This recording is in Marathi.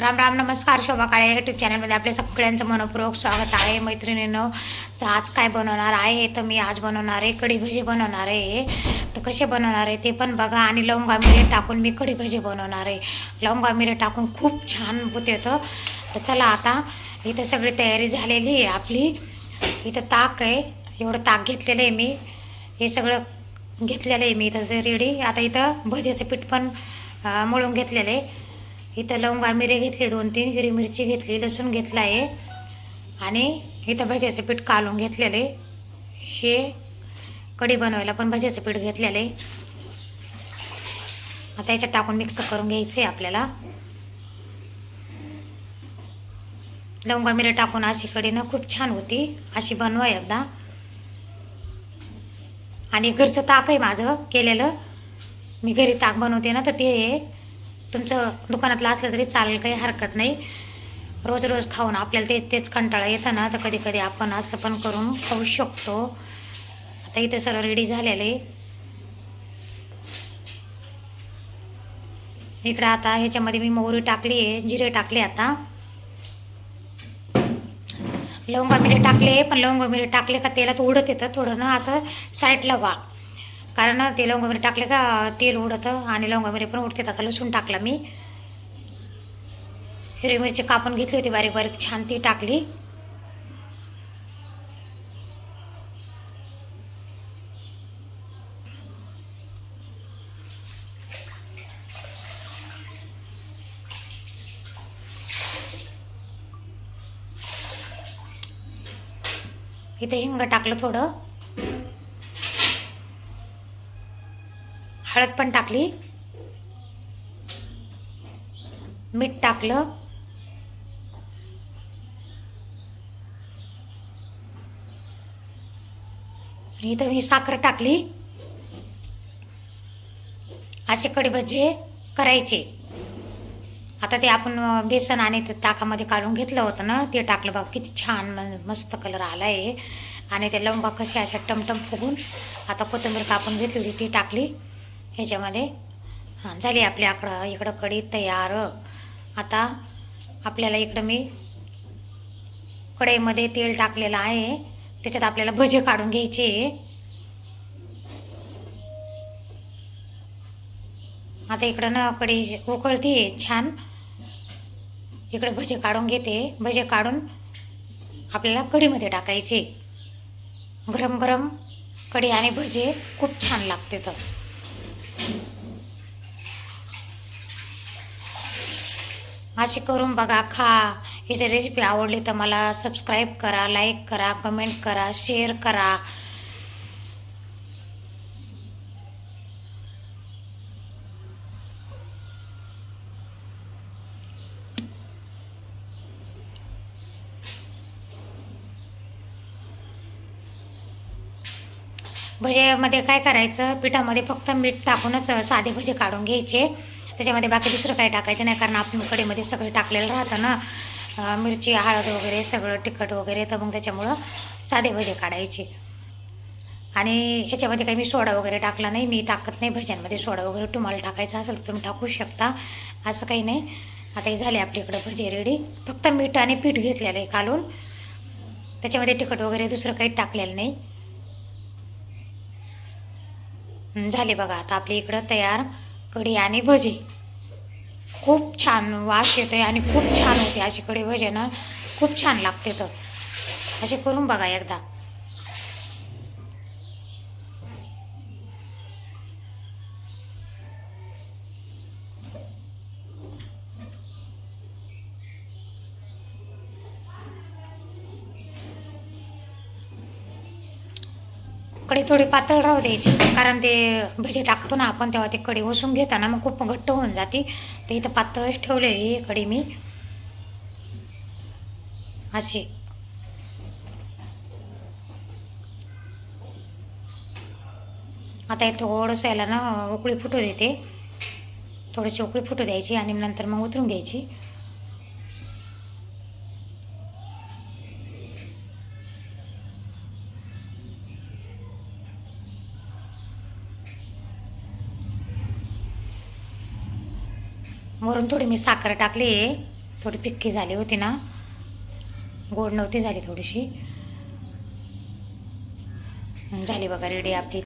राम राम नमस्कार. शोभा काळे यूट्यूब चॅनलमध्ये आपल्या सगळ्यांचं मनपूर्वक स्वागत आहे. मैत्रिणीनं तर आज काय बनवणार आहे? तर मी आज बनवणार आहे. कढी भजी बनवणार आहे. तर कसे बनवणार आहे ते पण बघा. आणि लवंगा मिरे टाकून मी कढी भजी बनवणार आहे. लवंगा मिरे टाकून खूप छान होते तर. तर चला आता इथं सगळी तयारी झालेली आहे आपली. इथं ताक आहे. एवढं ताक घेतलेलं आहे मी. हे सगळं घेतलेलं आहे मी इथं रेडी आता इथं भजीचं पीठ पण मळून घेतलेलं आहे. इथं लवंगा मिरे घेतले दोन तीन हिरवी मिरची घेतली लसूण घेतला आहे. आणि इथं भज्याचं पीठ कालून घेतलेलं आहे. हे कढी बनवायला पण भज्याचं पीठ घेतलेलं आहे. आता याच्यात टाकून मिक्स करून घ्यायचं आहे आपल्याला. लवंगा मिरे टाकून अशी कढी ना खूप छान होती. अशी बनवा एकदा. आणि घरचं ताक आहे माझं केलेलं. मी घरी ताक बनवते ना तर ते आहे तुमचं दुकानातलं असलं तरी चालेल काही हरकत नाही. रोज रोज खाऊन आपल्याला तेच तेच कंटाळा येतं ना तर कधी कधी आपण असं पण करून खाऊ शकतो. आता इथं सर्व रेडी झालेलं आहे. इकडं आता ह्याच्यामध्ये मी मोहरी टाकली आहे जिरे टाकले आता. लवंगा मिरे टाकले पण लवंगा मिरे टाकले का तेलात उडत येतं थोडं ना असं साईडला व्हा कारण ते लवंगा मिरे टाकले का तेल उडतं आणि लवंगा पण उडतात. आता लसूण टाकला मी. हिरवी मिरची कापून घेतली होती बारीक बारीक छान ती टाकली. इथे हिंग टाकलं थोडं. हळद पण टाकली. मीठ टाकलं. आणि इथं मी साखर टाकली. असे कडीभजे करायचे. आता ते आपण बेसन आणि ते ताकामध्ये काढून घेतलं होतं ना ते टाकलं बाबा किती छान मस्त कलर आला आहे आणि ते लवंगा कशा अशा टमटम फुगून आता कोथिंबीर कापून घेतली होती ती टाकली. ह्याच्यामध्ये. हां झाली आपल्याकडं इकडं कढी तयार. आता आपल्याला इकडं मी कढईमध्ये तेल टाकलेलं आहे. त्याच्यात आपल्याला भजे काढून घ्यायचे. आता इकडं ना कढी उकळती छान. इकडे भजे काढून घेते. भजे काढून आपल्याला कढीमध्ये टाकायचे. गरम गरम कढी आणि भजे खूप छान लागते तर. अशी करून बघा खा. ही जर रेसिपी आवडली तर मला सबस्क्राईब करा लाईक करा कमेंट करा शेअर करा. भजेमध्ये काय करायचं? पिठामध्ये फक्त मीठ टाकूनच साधे भजे काढून घ्यायचे. त्याच्यामध्ये बाकी दुसरं काही टाकायचं नाही कारण आपण कडेमध्ये सगळं टाकलेलं राहतं ना. मिरची हळद वगैरे सगळं तिखट वगैरे तर मग त्याच्यामुळं साधे भजे काढायचे. आणि ह्याच्यामध्ये काही मी सोडा वगैरे टाकला नाही मी टाकत नाही भज्यांमध्ये. सोडा वगैरे तुम्हाला टाकायचा असेल तर तुम्ही टाकू शकता. असं काही नाही. आता हे झाले आपल्याकडं भजे रेडी फक्त मीठ आणि पीठ घेतलेलं आहे कालून. त्याच्यामध्ये तिखट वगैरे दुसरं काही टाकलेलं नाही. झाले बघा आता आपल्या इकडं तयार. कढी आणि भजे. खूप छान वास येतोय आणि खूप छान होते अशी कढी भजे ना. खूप छान लागते तर. असे करून बघा एकदा. कढी थोडी पातळ राहू द्यायची कारण ते भजी टाकतो ना आपण तेव्हा ते कढी ओसून घेताना मग खूप घट्ट होऊन जाते. तर इथं पातळच ठेवलेली आहे कढी मी. अशी. आता हे थोडंसं याला ना उकळी फुटू देते. थोडीशी उकळी फुटू द्यायची आणि नंतर मग उतरून घ्यायची. वरून थोडी मी साखर टाकली. आहे थोडी पिक्की झाली होती ना. गोड नव्हती झाली थोडीशी. झाली बघा रेडी आपली.